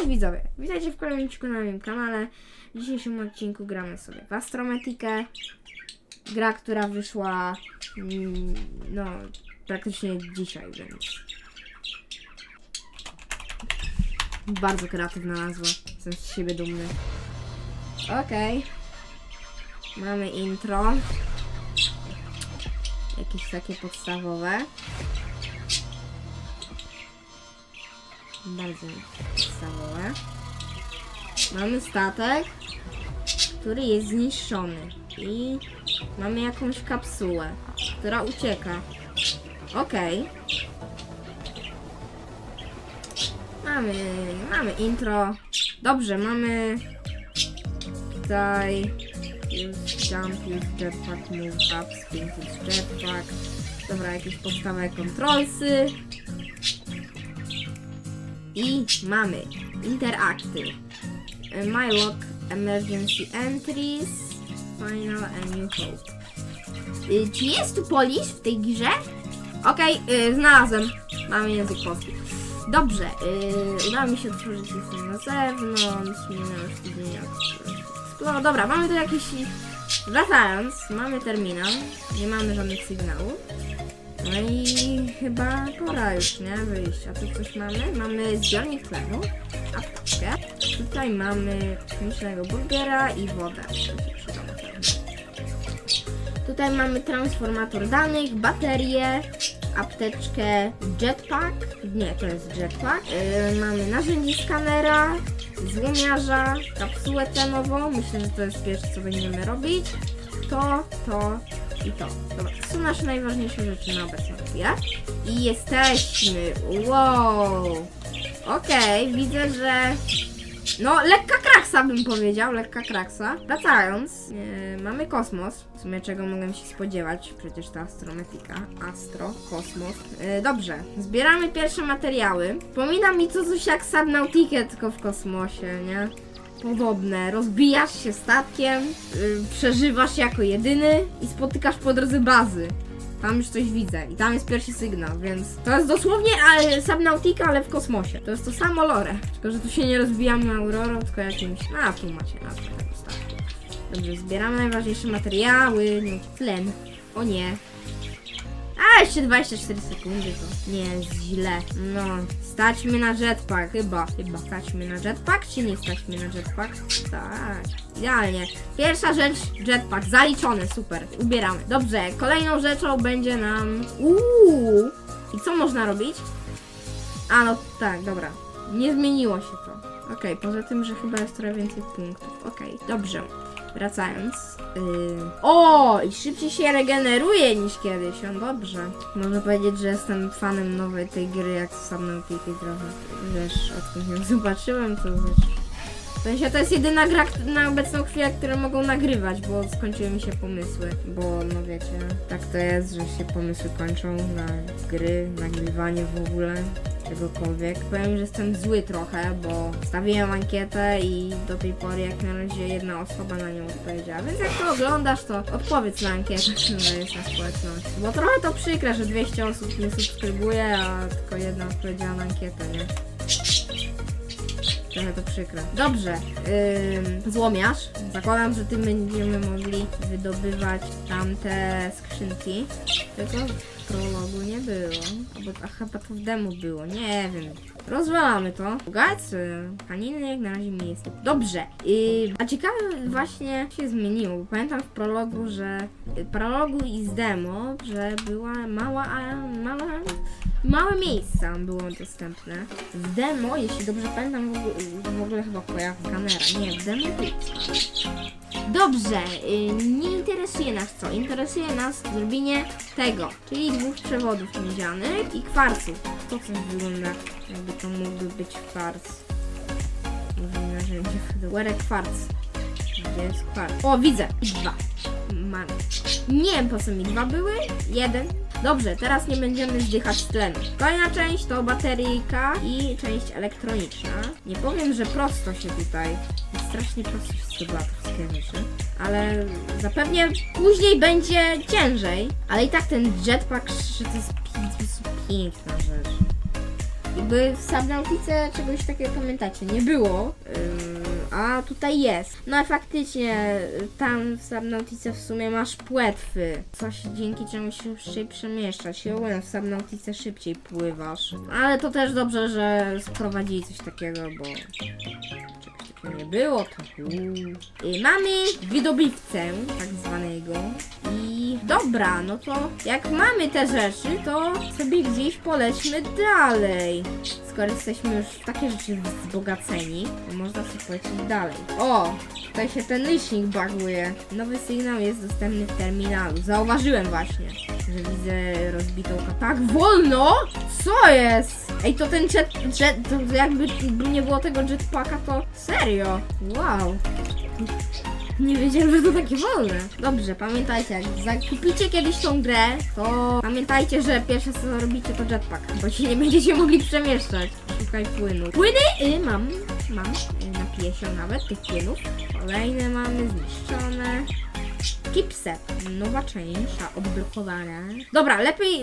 Cześć widzowie, witajcie w kolejnym odcinku na moim kanale. W dzisiejszym odcinku gramy sobie w Astrometikę. Gra, która wyszła mm, no praktycznie dzisiaj, więc bardzo kreatywna nazwa. Jestem z siebie dumny. Okej. Mamy intro. Jakieś takie podstawowe. Bardzo podstawowe. Mamy statek, który jest zniszczony. I mamy jakąś kapsułę, która ucieka. Okej. Mamy, mamy intro. Dobrze, mamy tutaj use jump, use jetpack, move up, sprint, use jetpack. Dobra, jakieś podstawowe kontrolsy. I mamy interakty. E, My Lock, Emergency Entries, Final and New Hope. Y, Czy jest tu Polish w tej grze? Okej, y, znalazłem. Mamy język polski. Dobrze, y, udało mi się otworzyć jestem na zewnątrz, minęło już tydzień od Explore. Dobra, mamy tu jakiś... Wracając, mamy terminal, nie mamy żadnych sygnałów. No i chyba pora już, nie? Wyjść. A tu coś mamy? Mamy zbiornik tlenu, apteczkę. Tutaj mamy chemicznego burgera i wodę. Tutaj mamy transformator danych, baterię, apteczkę, jetpack. Nie, to jest jetpack. Yy, mamy narzędzie skanera, złomiarza, kapsułę tlenową. Myślę, że to jest pierwsze, co będziemy robić. To, to i to. Dobra, to są nasze najważniejsze rzeczy na obecną chwilę. I jesteśmy. Wow. Okej, widzę, że. No, lekka kraksa bym powiedział, lekka kraksa. Wracając, e, mamy kosmos. W sumie czego mogłem się spodziewać, przecież ta astrometika. Astro, kosmos. E, dobrze, zbieramy pierwsze materiały. Wspomina mi to coś jak Subnautica, tylko w kosmosie, nie? Podobne. Rozbijasz się statkiem, y, przeżywasz jako jedyny i spotykasz po drodze bazy. Tam już coś widzę i tam jest pierwszy sygnał, więc to jest dosłownie ale, Subnautica, ale w kosmosie. To jest to samo lore, tylko że tu się nie rozbijamy aurorą, tylko jakimś... A, tu macie nazwę tego statku. Dobrze, zbieramy najważniejsze materiały, no, tlen. O nie. Jeszcze 24 sekundy to nie jest źle. No, staćmy na jetpack, chyba. Chyba staćmy na jetpack, czy nie staćmy na jetpack? Tak, idealnie. Pierwsza rzecz, jetpack, zaliczony, super, ubieramy. Dobrze, kolejną rzeczą będzie nam... Uuu! I co można robić? A, no tak, dobra. Nie zmieniło się to. Okej, poza tym, że chyba jest trochę więcej punktów. Okej, dobrze. Wracając. Yy... O! I szybciej się regeneruje niż kiedyś. No dobrze. Można powiedzieć, że jestem fanem nowej tej gry, jak sam tej trochę. Wiesz, odkąd ją zobaczyłem, to wiesz. W sensie to jest jedyna gra na obecną chwilę, które mogą nagrywać, bo skończyły mi się pomysły. Bo no wiecie, tak to jest, że się pomysły kończą na gry, nagrywanie w ogóle czegokolwiek. Powiem, że jestem zły trochę, bo stawiłem ankietę i do tej pory jak na razie jedna osoba na nią odpowiedziała. Więc jak to oglądasz, to odpowiedz na ankietę, która jest na społeczności. Bo trochę to przykre, że 200 osób nie subskrybuje, a tylko jedna odpowiedziała na ankietę, nie? Trochę to przykre. Dobrze, ym, złomiarz. Zakładam, że tym będziemy mogli wydobywać tamte skrzynki. W prologu nie było. Albo a chyba to w demo było, nie wiem. Rozwalamy to. Bogacy. Kaniny jak na razie mi jest. Dobrze. Yy, a ciekawe właśnie się zmieniło. Bo pamiętam w prologu, że w prologu i z demo, że była mała, a mała Małe miejsca było dostępne. W demo, jeśli dobrze pamiętam, w ogóle, w ogóle chyba kamera. Nie, w demo był. Dobrze, y, nie interesuje nas co. Interesuje nas zrobienie tego, czyli dwóch przewodów miedzianych i kwarcu. To coś wygląda, jakby to mógłby być kwarc. Może narzędzie. Łerek kwarc. Gdzie jest kwarc? O, widzę! Dwa. Mam. Nie wiem po co mi dwa były. Jeden. Dobrze, teraz nie będziemy zdychać z tlenu. Kolejna część to bateryjka i część elektroniczna. Nie powiem, że prosto się tutaj, strasznie prosto się zdobywa wszystkie rzeczy, ale zapewnie później będzie ciężej. Ale i tak ten jetpack że to jest piękna rzecz. Jakby w Subnautice czegoś takiego pamiętacie, nie było, ym, a tutaj jest. No a faktycznie y, tam w Subnautice w sumie masz płetwy, coś dzięki czemu się szybciej przemieszczać. I ogólnie w Subnautice szybciej pływasz. Ale to też dobrze, że sprowadzili coś takiego, bo nie było. To... I mamy wydobytcę, tak zwanego. I dobra, no to jak mamy te rzeczy, to sobie gdzieś polećmy dalej. Skoro jesteśmy już w takie rzeczy wzbogaceni, to można sobie polecieć dalej. O! Tutaj się ten licznik baguje. Nowy sygnał jest dostępny w terminalu. Zauważyłem właśnie, że widzę rozbitą ka- Tak wolno? Co jest? Ej, to ten jet, jet to jakby nie było tego jetpacka, to serio. Wow. Nie wiedziałem, że to takie wolne. Dobrze, pamiętajcie, jak zakupicie kiedyś tą grę, to pamiętajcie, że pierwsze co robicie to jetpack, bo się nie będziecie mogli przemieszczać. Szukaj płynu. Płyny y, mam, mam, y, napiję się nawet tych płynów. Kolejne mamy zniszczone. Chipset, nowa część, odblokowana. Dobra, lepiej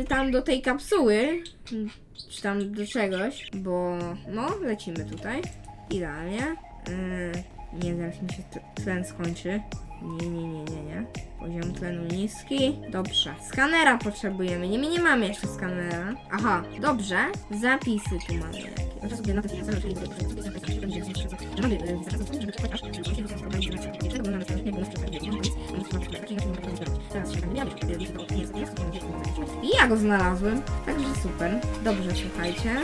y, tam do tej kapsuły, y, czy tam do czegoś, bo no, lecimy tutaj. Idealnie. Y, nie, zaraz mi się tlen skończy. Nie, nie, nie, nie, nie. Poziom tlenu niski. Dobrze. Skanera potrzebujemy. Nie, nie mamy jeszcze skanera. Aha, dobrze. Zapisy tu mamy jakieś. I ja go znalazłem, także super. Dobrze, słuchajcie.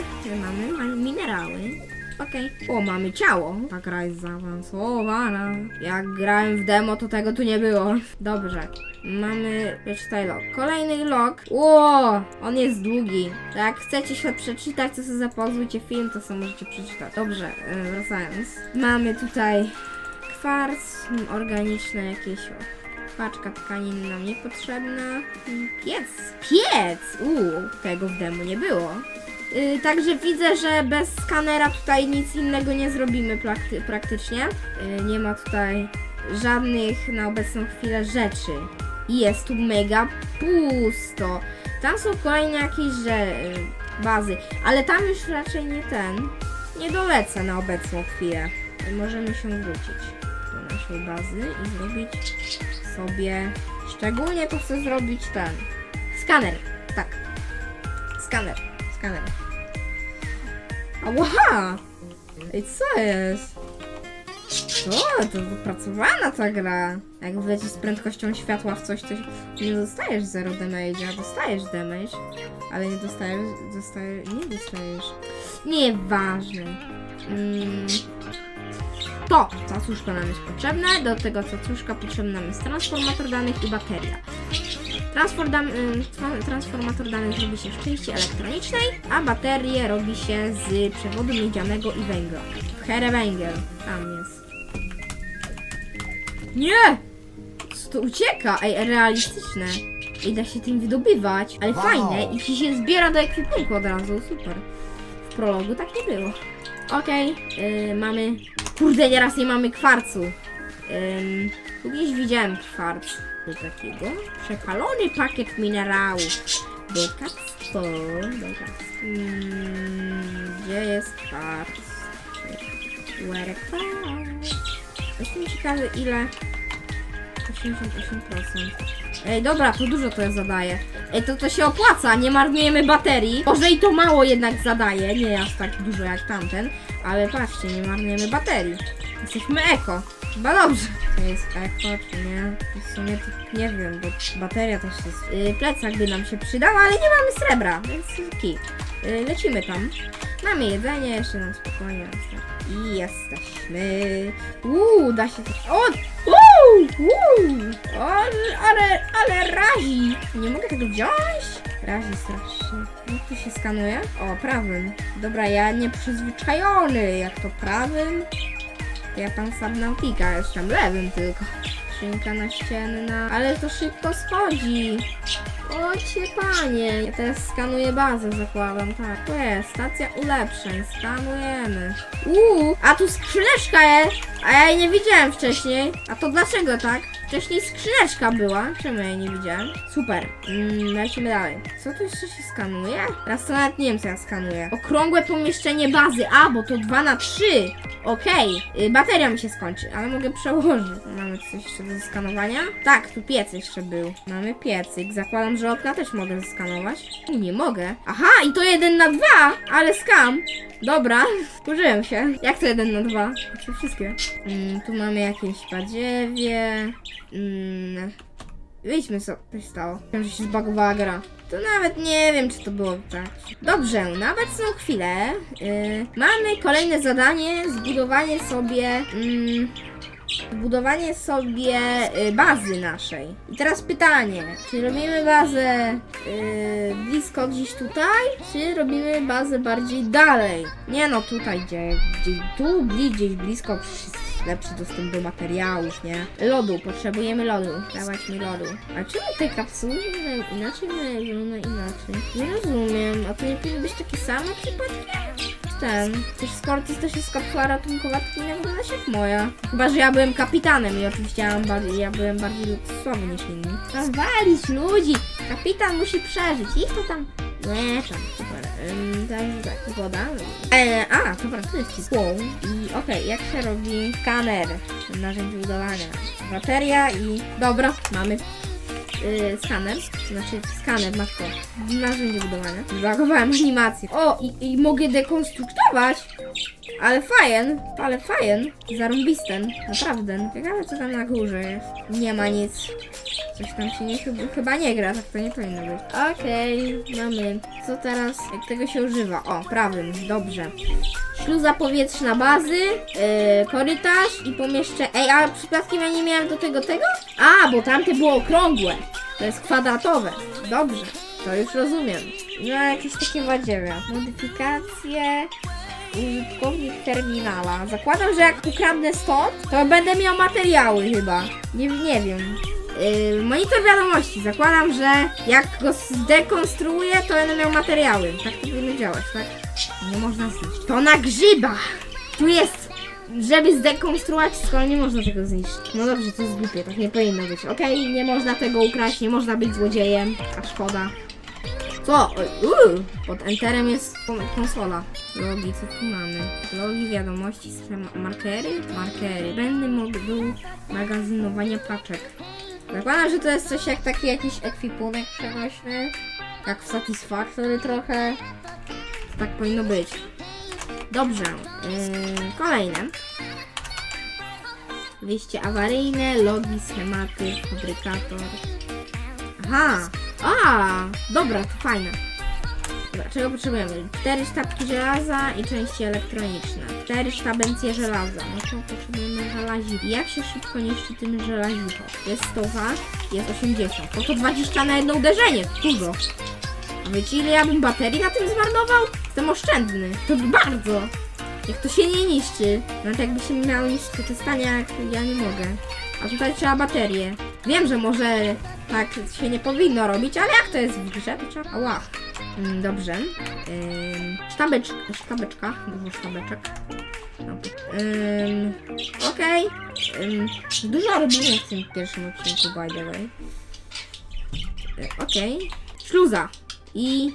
Mamy, mamy minerały. Okej. O, mamy ciało. Ta gra jest zaawansowana. Jak grałem w demo, to tego tu nie było. Dobrze. Mamy, przeczytaj log. Kolejny log. Ło, on jest długi. Jak chcecie się przeczytać, to sobie zapauzujcie film, to sobie możecie przeczytać. Dobrze, e, wracając. Mamy tutaj kwarc organiczny jakieś. Paczka tkaniny nam niepotrzebna. Piec, piec! Uuu, tego w demo nie było. Yy, także widzę, że bez skanera tutaj nic innego nie zrobimy prakty- praktycznie. Yy, nie ma tutaj żadnych na obecną chwilę rzeczy. I jest tu mega pusto. Tam są kolejne jakieś że, yy, bazy, ale tam już raczej nie ten. Nie dolecę na obecną chwilę. Możemy się wrócić do naszej bazy i zrobić sobie. Szczególnie to chcę zrobić ten. Skaner. Tak. Skaner. Skaner. Ała! Ej, co jest? Co? To wypracowana ta gra. Jak wlecisz z prędkością światła w coś, to nie dostajesz zero damage, a dostajesz damage. Ale nie dostajesz, dostajesz, nie dostajesz. Nieważne. Mm. To cacuszko nam jest potrzebne. Do tego cacuszka potrzebny nam jest transformator danych i bateria. Transform, tra- transformator danych robi się z części elektronicznej, a baterię robi się z przewodu miedzianego i węgla. Herewęgiel. Tam jest. Nie! Co to ucieka? Ej, realistyczne. I da się tym wydobywać, ale Wow. fajne i ci się zbiera do ekwipunku od razu, super. W prologu tak nie było. Okej, y, mamy... Kurde, nieraz nie mamy kwarcu. Tu gdzieś widziałem kwarc. Do takiego. Przepalony pakiet minerałów. Bogactwo. Bogactwo. Mm, gdzie jest kwarc? Where kwarc? Jestem ciekawy ile... 88%. Ej, dobra, to dużo to zadaje. Ej, to to się opłaca, nie marnujemy baterii. Może i to mało jednak zadaje, nie aż tak dużo jak tamten, ale patrzcie, nie marnujemy baterii. Jesteśmy eko. Chyba dobrze. To jest eko, czy nie? W sumie to nie wiem, bo bateria też jest. Yy, plecak by nam się przydał, ale nie mamy srebra, więc kit. Yy, lecimy tam. Mamy jedzenie, jeszcze nam spokojnie. I jesteśmy. Uuu, da się. O! Uuu! Uuu! O, ale, ale razi! Nie mogę tego wziąć? Razi strasznie. To się skanuje? O, prawym. Dobra, ja nieprzyzwyczajony. Jak to prawym? To Ja tam Subnautica jestem lewym tylko. Skrzynka naścienna. Ale to szybko schodzi. O cię panie. Ja teraz skanuję bazę, zakładam, tak. To jest stacja ulepszeń. Skanujemy. Uuu, a tu skrzyneczka jest. A ja jej nie widziałem wcześniej. A to dlaczego tak? Wcześniej skrzyneczka była. Czemu ja jej nie widziałem? Super. Mm, lecimy dalej. Co tu jeszcze się skanuje? Teraz to nawet nie wiem, co ja skanuję. Okrągłe pomieszczenie bazy. A, bo to 2 na 3 Okej, y, bateria mi się skończy, ale mogę przełożyć. Mamy coś jeszcze do skanowania? Tak, tu piec jeszcze był. Mamy piecyk. Zakładam, że okna też mogę zeskanować. Nie mogę. Aha, i to jeden na dwa, ale skam. Dobra, użyłem się. Jak to jeden na dwa? Znaczy wszystkie. Mm, tu mamy jakieś badziewie. Mm, co to stało. Wiem, że się zbagowała gra. To nawet nie wiem, czy to było tak. Dobrze, na obecną chwilę yy, mamy kolejne zadanie, zbudowanie sobie... Mm, Budowanie sobie y, bazy naszej. I teraz pytanie, czy robimy bazę y, blisko gdzieś tutaj, czy robimy bazę bardziej dalej? Nie no, tutaj gdzie, gdzie tu, gdzieś blisko, jest lepszy dostęp do materiałów, nie? Lodu, potrzebujemy lodu. Dawać mi lodu. A czemu te kapsuły wyglądają inaczej, zielone inaczej? Nie rozumiem, a to nie powinny być takie same przypadkiem? ten. Też skoro to też jest kapsuła ratunkowa, to powinna wyglądać jak moja. Chyba, że ja byłem kapitanem i oczywiście ja, ja byłem bardziej luksusowy niż inni. Tam walić ludzi! Kapitan musi przeżyć. Ich to tam... Nie, tam, także tak, woda. E, a, dobra, to jest ciepło. I okej, jak się robi skaner narzędzi budowania? Bateria i... Dobra, mamy y, skaner, znaczy skaner, matko, narzędzie budowania. Zbagowałem animację. O, i, i mogę dekonstruktować. Ale fajen, ale fajen. Zarąbisten, naprawdę. Ciekawe co tam na górze jest. Nie ma nic. Coś tam się nie, chyba, chyba nie gra, tak to nie powinno być. Okej, mamy. Co teraz? Jak tego się używa? O, prawym, dobrze. Śluza powietrzna bazy, yy, korytarz i pomieszczę. Ej, ale przypadkiem ja nie miałem do tego tego? A, bo tamte było okrągłe. To jest kwadratowe. Dobrze, to już rozumiem. No, jakieś takie badziewia. Modyfikacje. Użytkownik terminala. Zakładam, że jak ukradnę stąd, to będę miał materiały chyba. Nie, nie wiem. Yy, monitor wiadomości. Zakładam, że jak go zdekonstruuję, to będę miał materiały. Tak to powinno działać, tak? Nie można zniszczyć. To na grzyba! Tu jest, żeby zdekonstruować, skoro nie można tego zniszczyć. No dobrze, to jest głupie, tak nie powinno być. Okej, nie można tego ukraść, nie można być złodziejem, a szkoda. Co? Uuu, pod enterem jest kon- konsola. Logi, co tu mamy? Logi, wiadomości, markery? Markery. Będę moduł magazynowania paczek. Zakładam, że to jest coś jak taki jakiś ekwipunek przenośny. Jak w Satisfactory trochę. Tak powinno być. Dobrze. Yy, kolejne. Wyjście awaryjne, logi, schematy, fabrykator. Aha! A, dobra, to fajne. Dobra, czego potrzebujemy? Cztery sztabki żelaza i części elektroniczne. Cztery sztabencje żelaza. No to potrzebujemy żelazi. Jak się szybko niszczy tym żelazicho? Jest 100 jest 80. No to 20 na jedno uderzenie. Dużo. A wiecie ile ja bym baterii na tym zmarnował? Jestem oszczędny. To bardzo. Jak to się nie niszczy. Nawet jakby się miało niszczyć, to stanie ja nie mogę. A tutaj trzeba baterię. Wiem, że może tak się nie powinno robić, ale jak to jest w grze, to trzeba... Ała. Mm, Dobrze. Sztabeczka, sztabeczka, dużo sztabeczek. Ym, Okej. Ym, Dużo robimy w tym pierwszym odcinku, by the way. Okej. Śluza. I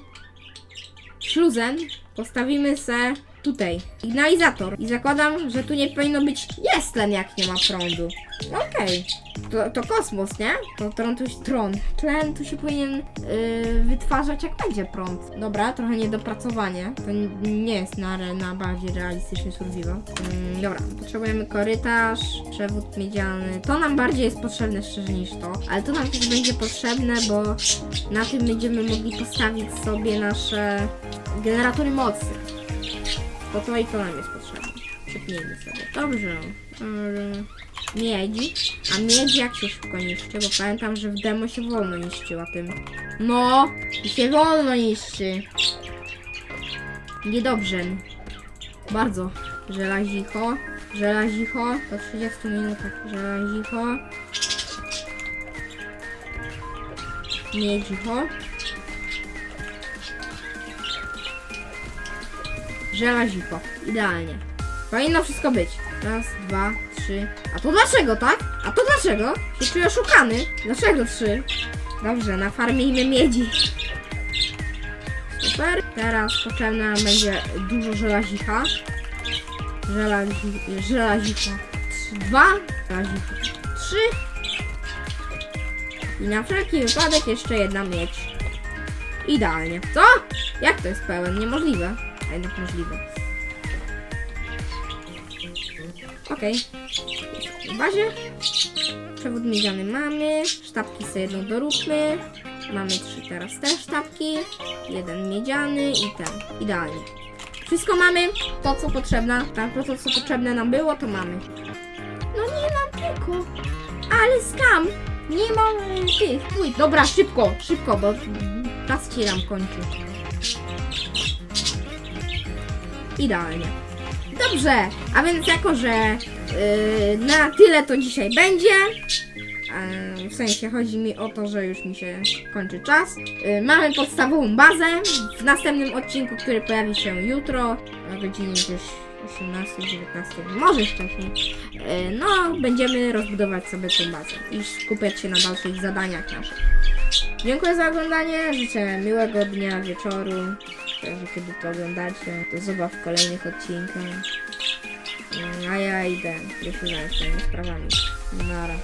śluzem postawimy se tutaj ignalizator i zakładam, że tu nie powinno być jest tlen jak nie ma prądu. Okej. To, to kosmos, nie? To tron tu tron. Tlen tu się powinien yy, wytwarzać jak będzie prąd. Dobra, trochę niedopracowanie. To nie jest na, na bardziej realistyczny survival. Ym, dobra, potrzebujemy korytarz, przewód miedziany. To nam bardziej jest potrzebne szczerze niż to. Ale to nam też będzie potrzebne, bo na tym będziemy mogli postawić sobie nasze generatory mocy. To to i to nam jest potrzebne. Przypnijmy sobie. Dobrze. Miedź. A miedź jak się szybko niszczy? Bo pamiętam, że w demo się wolno niszczyła tym. No! I się wolno niszczy. Niedobrze. Bardzo. Żelazicho. Żelazicho. Po 30 minutach. Żelazicho. Miedzicho. Żelaziko. Idealnie. Powinno wszystko być. Raz, dwa, trzy. A to dlaczego, tak? A to dlaczego? Się czuję oszukany. Dlaczego trzy? Dobrze, nafarmijmy miedzi. Super. Teraz potrzebne nam będzie dużo żelazicha. Żelazi, żelazicha. Trzy, dwa. Żelazicha. Trzy. I na wszelki wypadek jeszcze jedna miedź. Idealnie. Co? Jak to jest pełen? Niemożliwe. A jednak możliwe. Okej. W bazie. Przewód miedziany mamy. Sztabki sobie jedną doróbmy. Mamy trzy teraz te sztabki. Jeden miedziany i ten. Idealnie. Wszystko mamy. To co potrzebne. Tak, to co potrzebne nam było, to mamy. No nie mam tylko. Ale skam. Nie mam tych. Dobra, szybko, szybko, bo czas się nam kończy. Idealnie. Dobrze, a więc jako, że yy, na tyle to dzisiaj będzie. Yy, w sensie chodzi mi o to, że już mi się kończy czas. Yy, mamy podstawową bazę. W następnym odcinku, który pojawi się jutro, o godzinie gdzieś 18, 19, może wcześniej. Yy, no, będziemy rozbudować sobie tę bazę i skupiać się na dalszych zadaniach naszych. Dziękuję za oglądanie, życzę miłego dnia, wieczoru. Także kiedy to oglądacie, to zobaw w kolejnych odcinkach. Mm, A ja idę, jeszcze zająć swoimi sprawami. Nara.